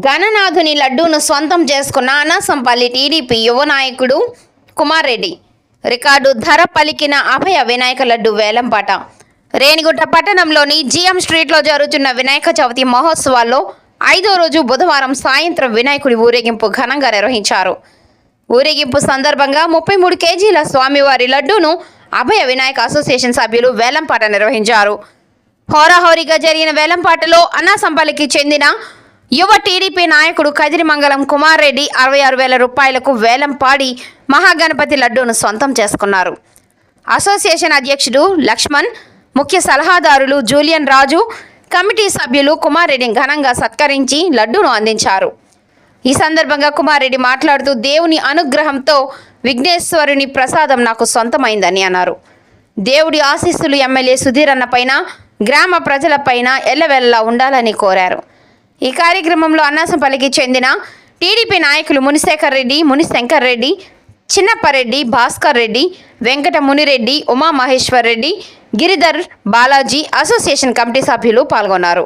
గణనాథుని లడ్డూను స్వంతం చేసుకున్న అనాసంపల్లి టీడీపీ యువ నాయకుడు కుమార్ రెడ్డి రికార్డు ధర పలికిన అభయ వినాయక లడ్డు వేలంపాట. రేణిగుంట పట్టణంలోని జిఎం స్ట్రీట్లో జరుగుతున్న వినాయక చవితి మహోత్సవాల్లో ఐదో రోజు బుధవారం సాయంత్రం వినాయకుడి ఊరేగింపు ఘనంగా నిర్వహించారు. ఊరేగింపు సందర్భంగా ముప్పై మూడు కేజీల స్వామివారి లడ్డూను అభయ వినాయక అసోసియేషన్ సభ్యులు వేలంపాట నిర్వహించారు. హోరాహోరీగా జరిగిన వేలంపాటలో అన్నాసంపల్లికి చెందిన యువ టీడీపీ నాయకుడు కదిరిమంగళం కుమార్ రెడ్డి అరవై ఆరు వేల రూపాయలకు వేలం పాడి మహాగణపతి లడ్డూను సొంతం చేసుకున్నారు. అసోసియేషన్ అధ్యక్షుడు లక్ష్మణ్ ముఖ్య సలహాదారులు జూలియన్ రాజు కమిటీ సభ్యులు కుమార్ రెడ్డిని ఘనంగా సత్కరించి లడ్డూను అందించారు. ఈ సందర్భంగా కుమార్ రెడ్డి మాట్లాడుతూ దేవుని అనుగ్రహంతో విఘ్నేశ్వరుని ప్రసాదం నాకు సొంతమైందని అన్నారు. దేవుడి ఆశీస్సులు ఎమ్మెల్యే సుధీర్ అన్నపైన గ్రామ ప్రజలపైన ఎల్లవెల్లా ఉండాలని కోరారు. ఈ కార్యక్రమంలో అన్నాసంపల్లికి చెందిన టీడీపీ నాయకులు మునిశేఖర్ రెడ్డి మునిశంకర్ రెడ్డి చిన్నప్పరెడ్డి భాస్కర్ రెడ్డి వెంకట మునిరెడ్డి ఉమామహేశ్వర్ రెడ్డి గిరిధర్ బాలాజీ అసోసియేషన్ కమిటీ సభ్యులు పాల్గొన్నారు.